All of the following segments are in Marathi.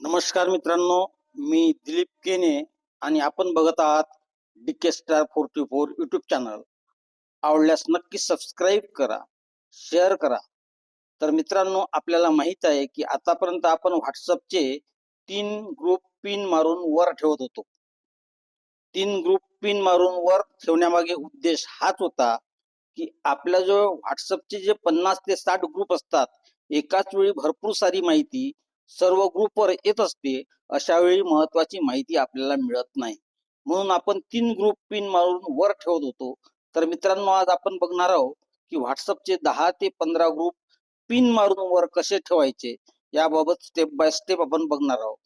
नमस्कार मित्रांनो मी दिलीप केने आणि आपण बघत आहात D K star forty four YouTube channel आवडल्यास नक्की सबस्क्राईब करा शेअर करा. तर मित्रांनो आपल्याला माहीत आहे की आतापर्यंत आपण व्हॉट्सअपचे तीन ग्रुप पिन मारून वर ठेवत होतो. तीन ग्रुप पिन मारून वर ठेवण्यामागे उद्देश हाच होता की आपल्या जो व्हॉट्सअपचे जे पन्नास ते साठ ग्रुप असतात एकाच वेळी भरपूर सारी माहिती सर्व ग्रुपवर येत असते अशा वेळी महत्वाची माहिती आपल्याला मिळत नाही. म्हणून आपण तीन ग्रुप पिन मारून वर ठेवत होतो. तर मित्रांनो आज आपण बघणार आहोत की व्हॉट्सअपचे दहा ते पंधरा ग्रुप पिन मारून वर कसे ठेवायचे याबाबत स्टेप बाय स्टेप आपण बघणार आहोत.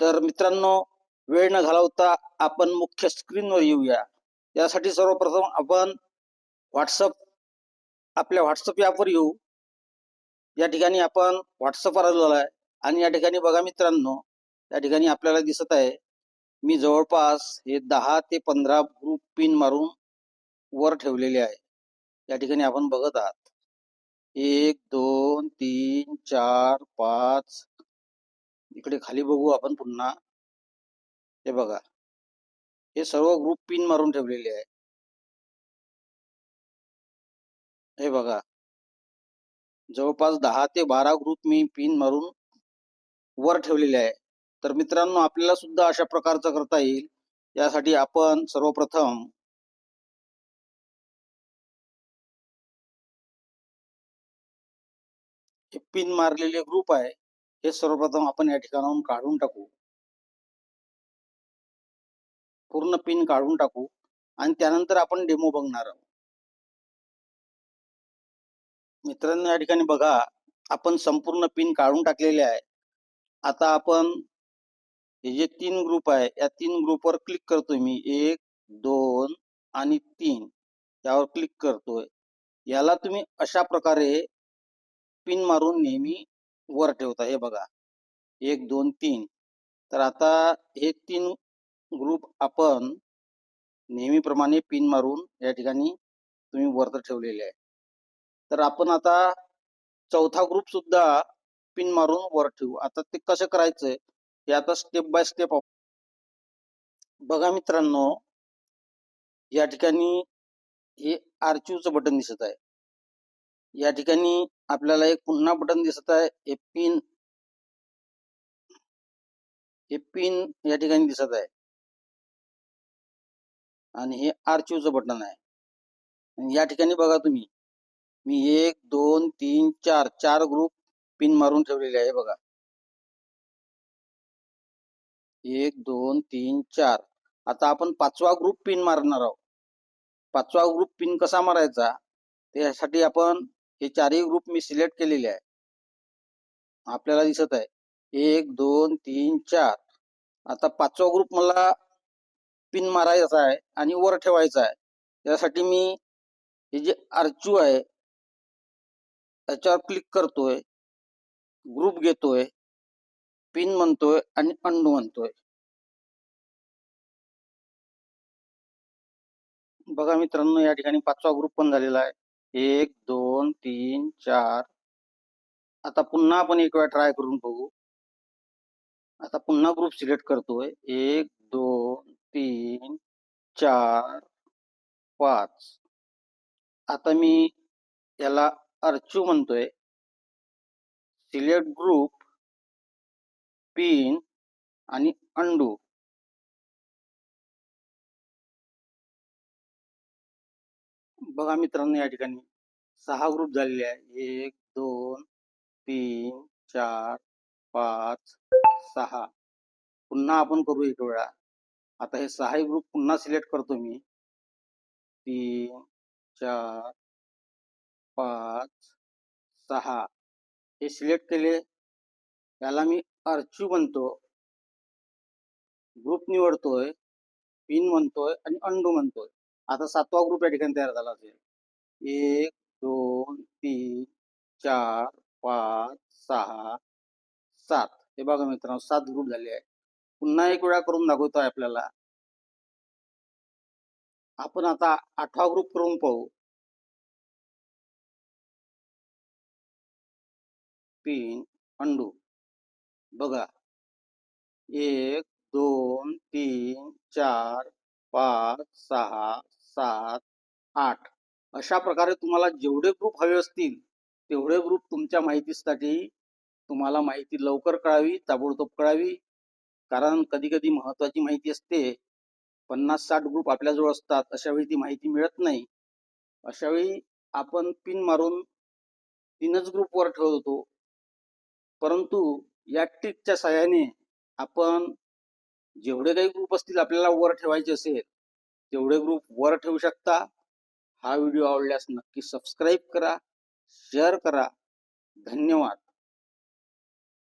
तर मित्रांनो वेळ न घालवता आपण मुख्य स्क्रीनवर येऊया. यासाठी सर्वप्रथम आपण व्हॉट्सअप आपल्या व्हॉट्सअप ॲपवर येऊ. या ठिकाणी आपण व्हॉट्सअपवर आलेलो आहे. आणि या ठिकाणी बघा मित्रांनो, या ठिकाणी आपल्याला दिसत आहे, मी जवळपास हे दहा ते पंधरा ग्रुप पिन मारून वर ठेवलेले आहे. या ठिकाणी आपण बघत आहात. एक, दोन, तीन, चार, पाच. इकडे खाली बघू आपण पुन्हा. हे बघा. हे सर्व ग्रुप पिन मारून ठेवलेले आहे. हे बघा. जवळपास दहा ते बारा ग्रुप मी पिन मारून वर ठेवलेले आहे. तर मित्रांनो आपल्याला सुद्धा अशा प्रकारचं करता येईल. यासाठी आपण सर्वप्रथम हे पिन मारलेले ग्रुप आहे. हे सर्वप्रथम आपण या ठिकाणाहून काढून टाकू. पूर्ण पिन काढून टाकू आणि त्यानंतर आपण डेमो बघणार आहोत. मित्रांनो या ठिकाणी बघा आपण संपूर्ण पिन काढून टाकलेले आहे. आता आपण हे जे तीन ग्रुप आहे या तीन ग्रुपवर क्लिक करतोय मी. एक दोन आणि तीन. यावर क्लिक करतोय. याला तुम्ही अशा प्रकारे पिन मारून नेहमी वर ठेवता. हे बघा. एक दोन तीन. तर आता हे तीन ग्रुप आपण नेहमीप्रमाणे पिन मारून या ठिकाणी तुम्ही वरत ठेवलेले आहे. तर आपण आता चौथा ग्रुप सुद्धा पिन मारून वर ठेवू. आता ते कसं करायचंय हे आता स्टेप बाय स्टेप बघा मित्रांनो या ठिकाणी हे आर्चिवचं बटन दिसत आहे. या ठिकाणी आपल्याला एक पुन्हा बटन दिसत आहे. हे पिन हे पिन या ठिकाणी दिसत आहे. आणि हे आर्चिवचं बटन आहे. या ठिकाणी बघा तुम्ही. मी एक दोन तीन चार चार ग्रुप पिन मारून ठेवलेले आहे बघा. एक दोन तीन चार. आता आपण पाचवा ग्रुप पिन मारणार आहोत. पाचवा ग्रुप पिन कसा मारायचा? त्यासाठी आपण हे चारही ग्रुप मी सिलेक्ट केलेले आहे. आपल्याला दिसत आहे. एक दोन तीन चार. आता पाचवा ग्रुप मला पिन मारायचा आहे आणि वर ठेवायचा आहे. त्यासाठी मी हे जे आर्चू आहे त्याच्यावर क्लिक करतोय. ग्रुप घेतोय पिन म्हणतोय आणि अंडू म्हणतोय. बघा मित्रांनो या ठिकाणी पाचवा ग्रुप पण झालेला आहे. एक दोन तीन चार. आता पुन्हा आपण एक वेळा ट्राय करून बघू. आता पुन्हा ग्रुप सिलेक्ट करतोय. एक दोन तीन चार पाच. आता मी याला अर्चू म्हणतोय. सिलेक्ट ग्रुप पिन आणि अंडू बघा मित्रांनो या ठिकाणी सहा ग्रुप झालेले आहे. एक दोन तीन चार पाच सहा. पुन्हा आपण करू एक वेळा. आता हे सहा ग्रुप पुन्हा सिलेक्ट करतो मी. तीन चार पाच सहा. हे सिलेक्ट केले. याला मी आर्चू म्हणतो. ग्रुप निवडतोय. पिन म्हणतोय आणि अंडू म्हणतोय. आता सातवा ग्रुप या ठिकाणी तयार झाला असेल. एक दोन तीन चार पाच सहा सात. हे बघा मित्रांनो सात ग्रुप झाले आहे पुन्हा एक वेळा करून दाखवतोय आपल्याला. आपण आता आठवा ग्रुप करून पाहू. Pin undo. बघा. एक दोन तीन चार पाच सहा सात आठ. अशा प्रकारे तुम्हाला जेवढे ग्रुप हवे असतील तेवढे ग्रुप तुमच्या माहितीसाठी तुम्हाला माहिती लवकर कळावी ताबडतोब कळावी. कारण कधी कधी महत्वाची माहिती असते. पन्नास साठ ग्रुप आपल्याजवळ असतात अशा वेळी ती माहिती मिळत नाही. अशावेळी आपण पिन मारून तीनच ग्रुपवर ठेवतो परंतु या टिकच्या सहाय्याने आपण जेवढे काही ग्रुप असतील आपल्याला वर ठेवायचे असेल तेवढे ग्रुप वर ठेवू शकता. हा व्हिडिओ आवडल्यास नक्की सबस्क्राईब करा शेअर करा. धन्यवाद.